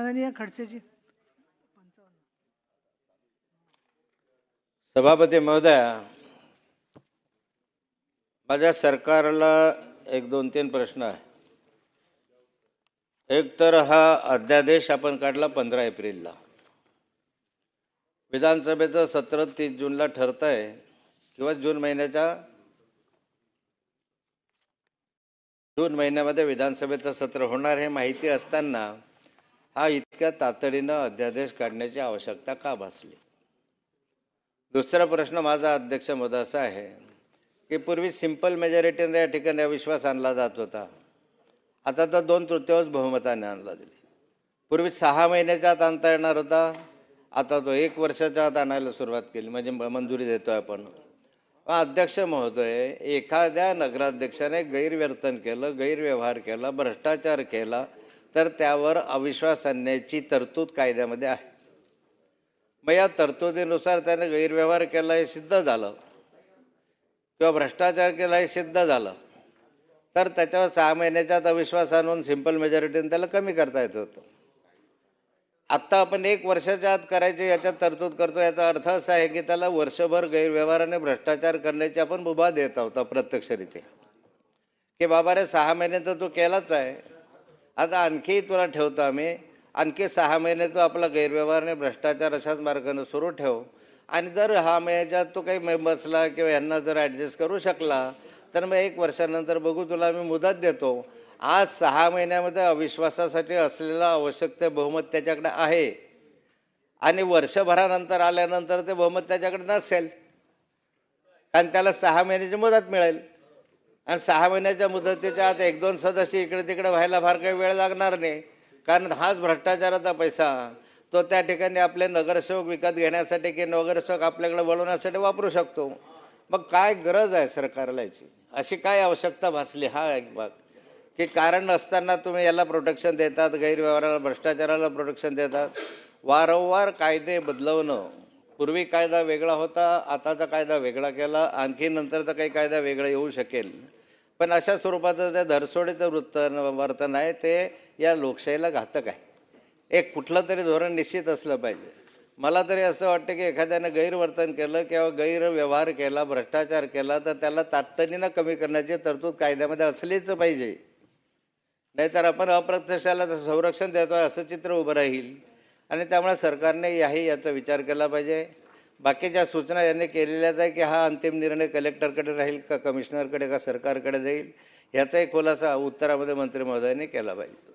माननीय खडसेजी. सभापती महोदय माझ्या सरकारला एक दोन तीन प्रश्न आहे. एक तर हा अध्यादेश आपण काढला पंधरा एप्रिलला. विधानसभेचं सत्र तीस जूनला ठरतं आहे किंवा जून महिन्याच्या जून महिन्यामध्ये विधानसभेचं सत्र होणार हे माहिती असताना हा इतक्या तातडीनं अध्यादेश काढण्याची आवश्यकता का भासली? दुसरा प्रश्न माझा अध्यक्ष महोदय असा आहे की पूर्वी सिंपल मेजॉरिटीने या ठिकाणी विश्वास आणला जात होता. आता तर दोन तृतीयांश बहुमताने आणला दिली. पूर्वी सहा महिन्याच्या आत आणता येणार होता आता तो एक वर्षाच्या आत आणायला सुरुवात केली म्हणजे म- मंजुरी देतो आपण. अध्यक्ष महोदय एखाद्या नगराध्यक्षाने गैरवर्तन केलं गैरव्यवहार केला भ्रष्टाचार केला तर त्यावर अविश्वास आणण्याची तरतूद कायद्यामध्ये आहे. मग या तरतुदीनुसार त्याने गैरव्यवहार केला हे सिद्ध झालं. किंवा भ्रष्टाचार केला हे सिद्ध झालं. तर त्याच्यावर सहा महिन्याच्या आत अविश्वास आणून सिंपल मेजॉरिटीने त्याला कमी करता येत होतं. आत्ता आपण एक वर्षाच्या आत करायचे याच्यात तरतूद करतो याचा अर्थ असा आहे की त्याला वर्षभर गैरव्यवहाराने भ्रष्टाचार करण्याची आपण मुभा देत आहोत प्रत्यक्षरित्या की बाबा रे सहा महिने तर तू केलाच आहे. आता आणखी तुला ठेवतो आम्ही. आणखी सहा महिने तू आपला गैरव्यवहार आणि भ्रष्टाचार अशाच मार्गाने सुरू ठेव. आणि जर हा महिन्याच्या तू काही मेंबर्सला किंवा यांना जर ॲडजस्ट करू शकला तर मग एक वर्षानंतर बघू तुला आम्ही मुदत देतो. आज सहा महिन्यामध्ये अविश्वासासाठी असलेलं आवश्यक ते बहुमत त्याच्याकडे आहे. आणि वर्षभरानंतर आल्यानंतर ते बहुमत त्याच्याकडे नसेल. कारण त्याला सहा महिन्याची मुदत मिळेल. आणि सहा महिन्याच्या मुदतीच्या आत एक दोन सदस्य इकडे तिकडे व्हायला फार काही वेळ लागणार नाही. कारण हाच भ्रष्टाचाराचा पैसा. तो त्या ठिकाणी आपले नगरसेवक विकत घेण्यासाठी की नगरसेवक आपल्याकडे वळवण्यासाठी वापरू शकतो. मग काय गरज आहे सरकारला याची? अशी काय आवश्यकता भासली? हा एक भाग. की कारण नसताना तुम्ही याला प्रोटेक्शन देतात गैरव्यवहाराला भ्रष्टाचाराला प्रोटेक्शन देतात. वारंवार कायदे बदलवणं. पूर्वी कायदा वेगळा होता आताचा कायदा वेगळा केला. आणखी नंतरचा काही कायदा वेगळा येऊ शकेल. पण अशा स्वरूपाचं जे धरसोडीचं वृत्त वर्तन आहे ते या लोकशाहीला घातक आहे. एक कुठलं तरी धोरण निश्चित असलं पाहिजे. मला तरी असं वाटतं की एखाद्यानं गैरवर्तन केलं किंवा गैरव्यवहार केला भ्रष्टाचार केला तर त्याला तातडीनं कमी करण्याची तरतूद कायद्यामध्ये असलीच पाहिजे. नाहीतर आपण अप्रत्यक्षाला संरक्षण देतो आहे असं चित्र उभं राहील. आणि त्यामुळे सरकारने याही याचा विचार केला पाहिजे. बाकीच्या सूचना यांनी केलेल्याच आहे की हा अंतिम निर्णय कलेक्टरकडे राहील का कमिशनरकडे का सरकारकडे जाईल? ह्याचाही खुलासा उत्तरामध्ये मंत्री महोदयांनी केला पाहिजे.